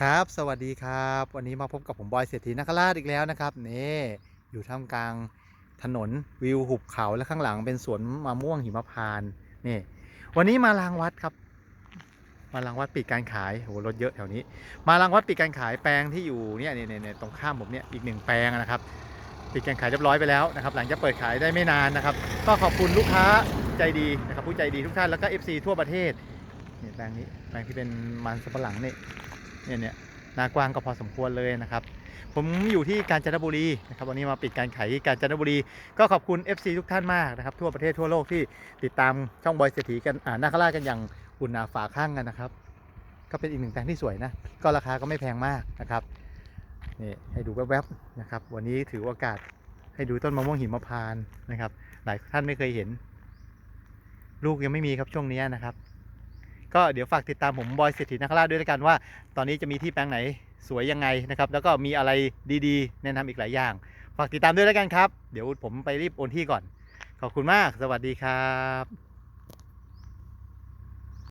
ครับ สวัสดีครับ วันนี้มาพบกับผมบอยเศรษฐีนคราชอีกแล้วนะครับนี่อยู่ท่ามกลางถนนวิวหุบเขาและข้างหลังเป็นสวนมะม่วงหิมพานต์นี่ วันนี้มารางวัดครับ มารางวัดปิดการขายโหรถเยอะแถวนี้ มารางวัดปิดการขายแปลงที่อยู่เนี่ยเนี่ยเนี่ยตรงข้ามผมเนี่ยอีกหนึ่งแปลงนะครับปิดการขายเรียบร้อยไปแล้วนะครับ หลังจากเปิดขายได้ไม่นานนะครับ ก็ขอบคุณลูกค้าใจดีนะครับผู้ใจดีทุกท่านแล้วก็ FC ทั่วประเทศนี่แปลงนี้แปลงที่เป็นมันสำปะหลังนี่ เนี่ยเนี่ยนากว้างก็พอสมควรเลยนะครับ ผมอยู่ที่กาญจนบุรีนะครับวันนี้มาปิดการขายที่กาญจนบุรี ก็ขอบคุณ FC ทุกท่านมากนะครับ ทั่วประเทศทั่วโลกที่ติดตามช่องบอยเศรษฐีกันอ่านาคราชกันอย่างอุ่นหนาฝาข้างกันนะครับ ก็เป็นอีกหนึ่งแปลงที่สวยนะ ก็ราคาก็ไม่แพงมากนะครับนี่ให้ดูแวบๆนะครับ วันนี้ถือโอกาสให้ดูต้นมะม่วงหิมพานต์นะครับ หลายท่านไม่เคยเห็น ลูกยังไม่มีครับช่วงนี้นะครับ ก็เดี๋ยวฝากติดตามผมบอยเศรษฐีนักล่าด้วยกันว่า ตอนนี้จะมีที่แปลงไหนสวยยังไงนะครับ แล้วก็มีอะไรดีๆ แนะนำอีกหลายอย่าง ฝากติดตามด้วยแล้วกันครับ เดี๋ยวผมไปรีบโอนที่ก่อน ขอบคุณมาก สวัสดีครับ